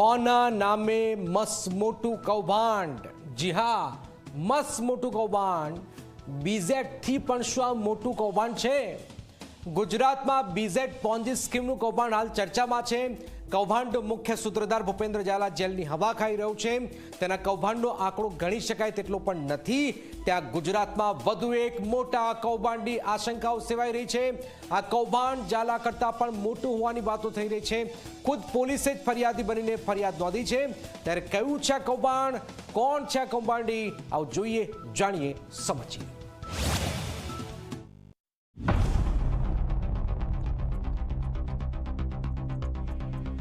ડ્રોના નામે મસ્ત મોટું કૌભાંડ. જી હા મસ્ત મોટું કૌભાંડ. બીઝેડથી પણ શું આ મોટું કૌભાંડ છે? ગુજરાતમાં બીઝેડ પોન્જી સ્કીમનું કૌભાંડ હાલ ચર્ચામાં છે. કૌભાંડ મુખ્ય સૂત્રધાર ભૂપેન્દ્ર ઝાલા જેલની હવા ખાઈ રહ્યો છે. તેના કૌભાંડનો આંકડો ગણી શકાય તેટલો પણ નથી. ત્યાં ગુજરાતમાં વધુ એક મોટા કૌભાંડની આશંકાઓ સેવાઈ રહી છે. આ કૌભાંડ ઝાલા કરતાં પણ મોટું હોવાની વાતો થઈ રહી છે. ખુદ પોલીસે જ ફરિયાદી બનીને ફરિયાદ નોંધી છે. ત્યારે કયું છે કૌભાંડ? કોણ છે કૌભાંડી? આવું જોઈએ, જાણીએ, સમજીએ.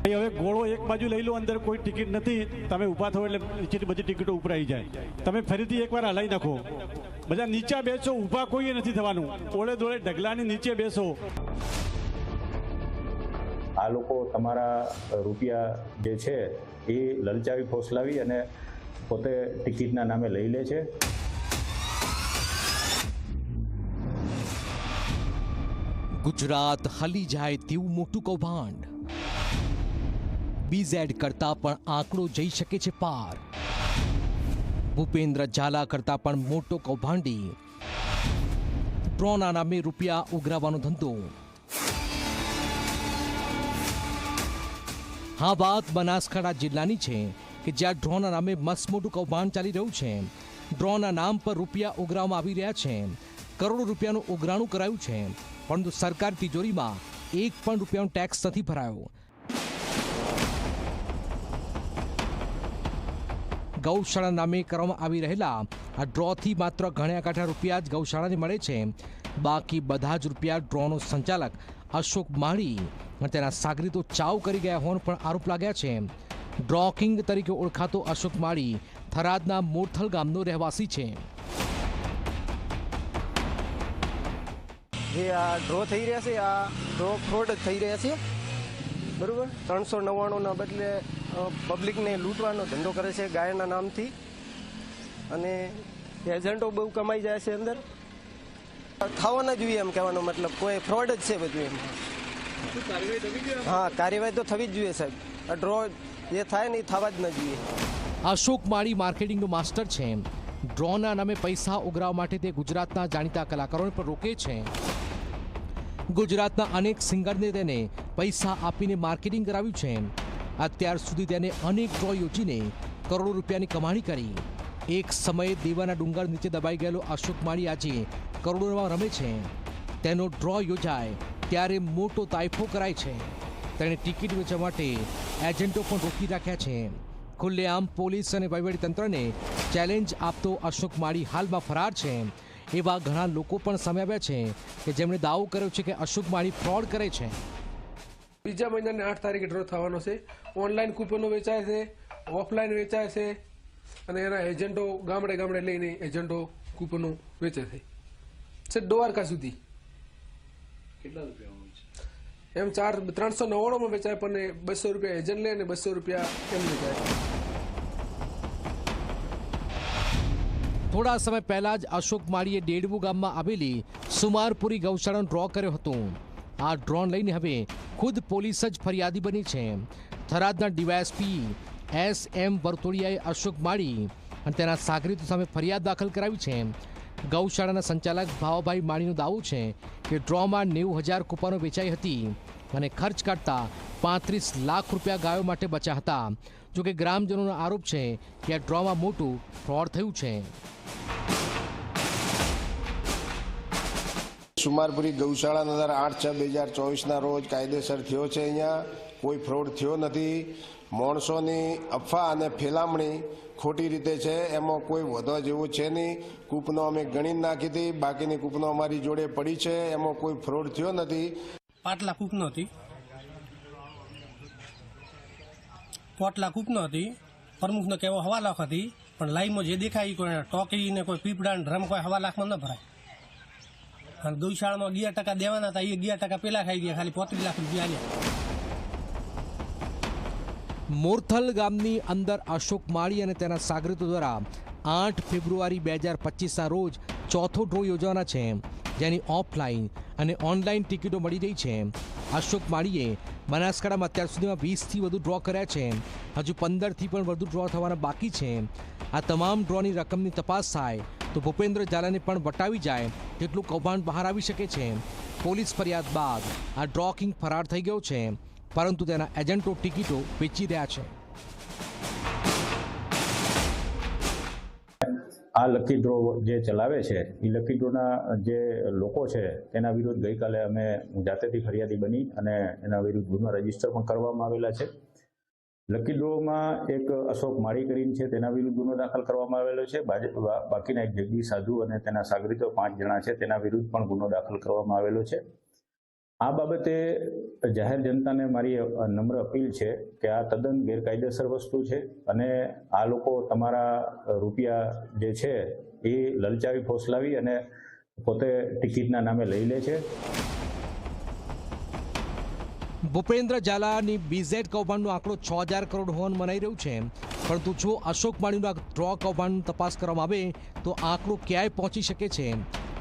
ભાઈ હવે ગોળો એક બાજુ લઈ લો અંદર કોઈ ટિકિટ નથી. તમે ઊભા થો એટલે નીચેની બધી ટિકિટો ઉપરાઈ જાય. તમે ફરીથી એકવાર હલાવી નાખો. બધા નીચે બેસો ઊભા કોઈએ નથી થવાનું. ઓળે દોળે ઢગલાની નીચે બેસો. આ લોકો તમારા રૂપિયા જે છે એ લલચાવી ફોસલાવી અને પોતે ટિકિટના નામે લઈ લે છે. ગુજરાત હલી જાય તેવું મોટું કૌભાંડ. બીઝેડ કરતા પણ આંકડો જઈ શકે છે પાર. ભૂપેન્દ્ર ઝાલા કરતા પણ મોટો કૌભાંડી. ડ્રોના નામે રૂપિયા ઉઘરાવાનો ધંધો. હા વાત બનાસકાંઠા જિલ્લાની છે કે જ્યાં ડ્રોના નામે મસ્ત મોટું કૌભાંડ ચાલી રહ્યું છે. ડ્રોના નામ પર રૂપિયા ઉઘરાવવામાં આવી રહ્યા છે. કરોડો રૂપિયાનું ઉઘરાણું કરાયું છે. પરંતુ સરકાર તિજોરીમાં એક પણ રૂપિયાનો ટેક્સ નથી ભરાયો. ગૌશાળા નામે કરવામાં આવી રહેલા આ ડ્રોથી માત્ર ઘણા કાંઠા રૂપિયા જ ગૌશાળાને મળે છે. બાકી બધા જ રૂપિયા ડ્રોનો સંચાલક અશોક માળી અને તેના સાગરીતો ચાવ કરી ગયા હોવાનો પણ આરોપ લાગ્યા છે. ડ્રો કિંગ તરીકે ઓળખાતો અશોક માળી થરાદના મોરથલ ગામનો રહેવાસી છે. જે આ ડ્રો થઈ રહ્યા છે, આ ડ્રો ફ્રોડ થઈ રહ્યા છે, બરોબર? ત્રણસો નવ્વાણુંના બદલે પબ્લિકને લૂંટવાનો ધંધો કરે છે ગાયના નામથી. અને એજન્ટો બહુ કમાઈ જાય છે અંદર. થવા ન જોઈએ એમ કહેવાનો મતલબ. કોઈ ફ્રોડ જ છે બધું એમ. હા કાર્યવાહી તો થવી જ જોઈએ સાહેબ. આ ડ્રો જે થાય ને એ થવા જ ન જોઈએ. અશોક માળી માર્કેટિંગનો માસ્ટર છે ડ્રોના નામે પૈસા ઉઘરાવવા માટે તે ગુજરાતના જાણીતા કલાકારોને પણ રોકે છે. ગુજરાતના અનેક સિંગરને તેને પૈસા આપીને માર્કેટિંગ કરાવ્યું છે અત્યાર સુધી તેને અનેક ડ્રો યોજીને કરોડો રૂપિયાની કમાણી કરી. એક સમયે દેવાના ડુંગર નીચે દબાઈ ગયેલો અશોક માળી આજે કરોડોમાં રમે છે. તેનો ડ્રો યોજાય ત્યારે મોટો તાયફો કરાય છે. તેણે ટિકિટ વેચવા માટે એજન્ટો પણ રોકી રાખ્યા છે. ખુલ્લેઆમ પોલીસ અને તંત્રને ચેલેન્જ આપતો અશોક માળી હાલમાં ફરાર છે. એવા ઘણા લોકો પણ સામે આવ્યા છે કે જેમણે દાવો કર્યો છે કે અશોક માળી ફ્રોડ કરે છે. બીજા મહિનાની આઠ તારીખે ડ્રો થવાનો છે. ઓનલાઈન કૂપનો વેચાય છે ઓફલાઈન વેચાય છે અને એના એજન્ટો ગામડે ગામડે લઈને એજન્ટો કૂપનો વેચે છે. છે દ્વારકા સુધી. એમ ચાર ત્રણસો નવ્વાણુંમાં વેચાય પણ બસો રૂપિયા એજન્ટ લે અને બસો રૂપિયા એમ વેચાય. થોડા સમય પહેલા જ અશોક માળીએ ડેડવું ગામમાં આવેલી સુમારપુરી ગૌશાળાનો ડ્રો કર્યો હતો. આ ડ્રોન લઈને હવે ખુદ પોલીસ જ ફરિયાદી બની છે. થરાદના ડીવાયએસપી એસ એમ વર્તોળિયાએ અશોક માળી અને તેના સાગરીતો સામે ફરિયાદ દાખલ કરાવી છે. ગૌશાળાના સંચાલક ભાવભાઈ માળીનો દાવો છે કે ડ્રોમાં નેવું હજાર કૂપનો વેચાઈ હતી અને ખર્ચ કાઢતા પાંત્રીસ લાખ રૂપિયા ગાયો માટે બચ્યા હતા. જોકે ગ્રામજનોનો આરોપ છે કે આ ડ્રોમાં મોટું ફ્રોડ થયું છે. સુમારપુરી ગૌશાળા નંબર આઠ છ બે હજાર ચોવીસના રોજ કાયદેસર થયો છે અહીંયા. કોઈ ફ્રોડ થયો નથી. માણસોની અફવા અને ફેલામણી ખોટી રીતે છે. એમાં કોઈ વધવા જેવું છે નહીં. કૂપનો અમે ગણી નાખી હતી. બાકીની કૂપનો અમારી જોડે પડી છે. એમાં કોઈ ફ્રોડ થયો નથી. પાટલા કૂપનો હતી. પોટલા કૂપનો હતી. પ્રમુખનો કેવો હવા લાખ હતી. પણ લાઈમાં જે દેખાય કોઈ ટોકી ને કોઈ પીપડા ડ્રમ કોઈ હવા લાખમાં ન ભરાય. અને ગૌશાળામાં અગિયાર ટકા દેવાના હતા, એ અગિયાર ટકા પેલા ખાઈ ગયા, ખાલી પોત્રીસ લાખ રૂપિયા મોરથલ ગામની અંદર અશોક માળી અને તેના સાગરીતો દ્વારા આઠ ફેબ્રુઆરી બે હજાર પચીસના રોજ ચોથો ડ્રો યોજવાના છે, જેની ઓફલાઈન અને ઓનલાઈન ટિકિટો મળી રહી છે. અશોક માળીએ બનાસકાંઠામાં અત્યાર સુધીમાં વીસથી વધુ ડ્રો કર્યા છે, હજુ પંદરથી પણ વધુ ડ્રો થવાના બાકી છે. આ તમામ ડ્રોની રકમની તપાસ થાય તો ભૂપેન્દ્ર ઝાલાને પણ વટાવી જાય તેટલું કૌભાંડ બહાર આવી શકે છે. પોલીસ ફરિયાદ બાદ આ ડ્રો કિંગ ફરાર થઈ ગયો છે, પરંતુ તેના એજન્ટો ટિકિટો વેચી રહ્યા છે. આ લકી ડ્રો જે ચલાવે છે, એ લકી ડ્રોના જે લોકો છે, તેના વિરુદ્ધ ગઈકાલે અમે જાતેથી ફરિયાદી બની અને એના વિરુદ્ધ ગુનો રજિસ્ટર પણ કરવામાં આવેલા છે. લકી ડ્રોમાં એક અશોક માળી કરીને છે, તેના વિરુદ્ધ ગુનો દાખલ કરવામાં આવેલો છે. બાકીના એક જગદીશ સાધુ અને તેના સાગરીતો પાંચ જણા છે, તેના વિરુદ્ધ પણ ગુનો દાખલ કરવામાં આવેલો છે. આ બાબતે જાહેર જનતાને મારી નમ્ર અપીલ છે કે આ તદ્દન ગેરકાયદેસર વસ્તુ છે અને આ લોકો તમારા રૂપિયા જે છે એ લલચાવી ફોસલાવી અને પોતે ટિકિટના નામે લઈ લે છે. ભૂપેન્દ્ર ઝાલાની બીઝેડ કૌભાંડનો આંકડો છ હજાર કરોડ હોવાનું મનાઈ રહ્યું છે. પરંતુ જો અશોક માળીનું આ ડ્રો કૌભાંડ તપાસ કરવામાં આવે, તો આંકડો ક્યાંય પહોંચી શકે છે?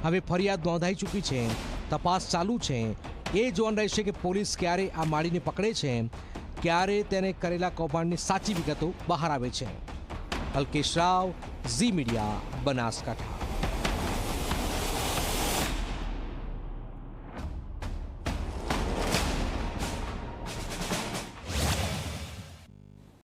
હવે ફરિયાદ નોંધાઈ ચૂકી છે. તપાસ ચાલુ છે. એ જોવાનું રહેશે કે પોલીસ ક્યારે આ માળીને પકડે છે. ક્યારે તેને કરેલા કૌભાંડની સાચી વિગતો બહાર આવે છે. Alkesh Rao, Zee media, Banaskantha.